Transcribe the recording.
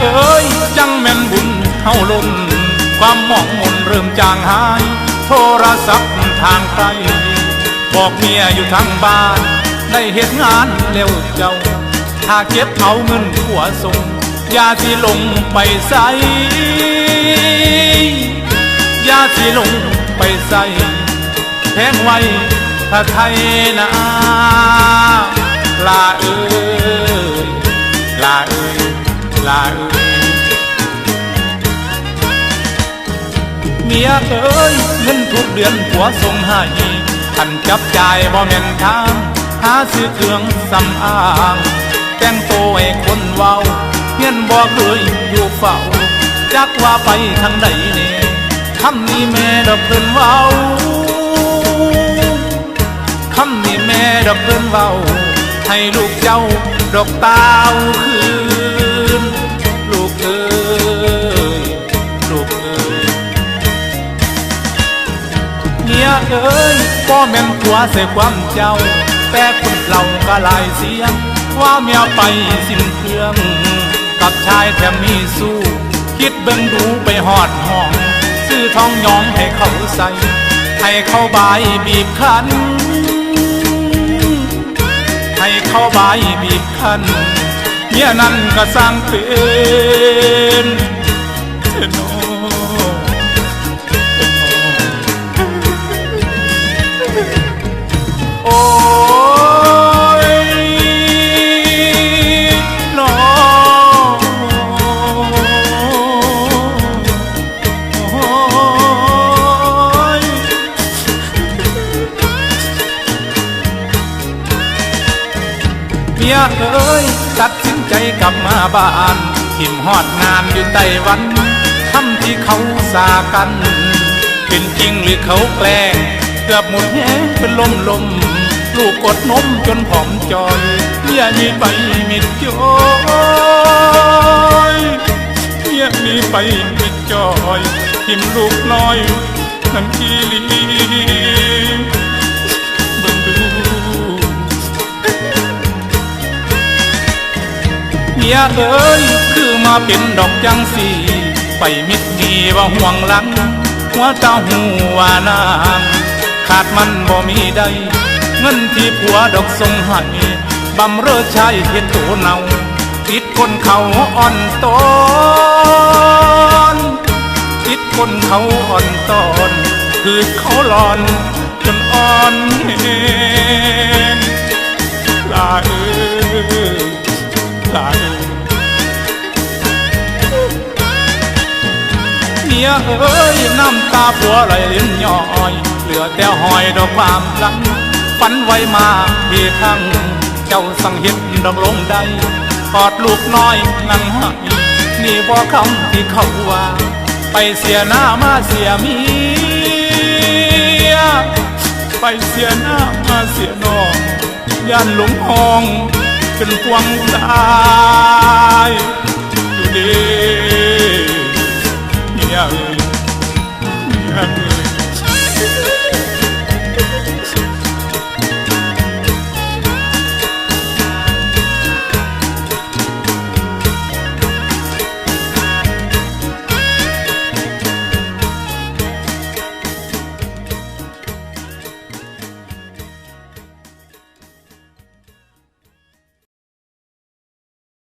เอ้ยจังแม่นบุญเฮาล้นความหมองมนเริ่มจางหาย โทรศัพท์ทางไกลบอกเมียอยู่ทางบ้าน ได้เหตุงานเร็วเจ้า ถ้าเก็บเอาเงินผัวส่งอย่าที่ลงไปใส่อย่าที่ลงไปใส่แพงไว้ถ้าไทยนะลาเอ้ยลาเอ้ย ลาเอ้ยเมียเอ้ยเงินทุกเดือนผัวส่งให้ท่านจับจ่ายบ่แม่นทางหาซื้อเครื่องสำอางแต่งตัวให้คนเว้าเงินบ่เคยอยู่เฝ้าจักว่าไปทางใดเน่คำนี้แม่ดอกเพิ่นเว้าคำนี้แม่ดอกเพิ่นเว้าให้ลูกเจ้าดอกตาวคืน เมียเอ้ยพ่อแม่นผัวใส่ความเจ้า แต่คนเราก็ลายเสียง ว่าเมียไปสิ้นเครื่อง กับชายแถมมีสู้ คิดเบิ่งดูไปหอดห้อง ซื้อทองหยองให้เขาใส่ ให้เขาบายบีบคั้น ให้เขาบายบีบคั้นเมียนั้นก็สร้างเป็น เมียเอ้ยตัดสินใจกลับมาบ้านทิมหอดงานอยู่ไต้หวันทำที่เขาสากัน เป็นจริงหรือเขาแกล้งเกือบหมดแหงเป็นลมลม ลูกกดนมจนผอมจอยเมียมีไปมิดจอยเมียมีไปมิดจอย ทิมลูกน้อยทันทีลี ยเอ้ยคือมาเป็นดอกจังสีไปมิดมีว่าห่วงหลัง หัวเจ้าหูวานางขาดมันบ่มีใด เงินที่ผัวดอกทรงให้บำเรอชายเห็นตัวเนาติดคนเขาอ่อนตอนติดคนเขาอ่อนตอนคือเขาหลอนจนอ่อนแห้งลาเอ้ย ยเอ้ยน้ำตาผัวไหลลิ้นย้อยเหลือแต่หอยดอกความหลังฝันไว้มาทีครั้งเจ้าสังเห็นดอกลงใดกอดลูกน้อยนั่งให้นี่บ่คำที่เขาว่า ไปเสียหน้ามาเสียมีไปเสียหน้ามาเสียน้องย่านหลงห้องเป็นพวงตายอยู่ดี yeah you have me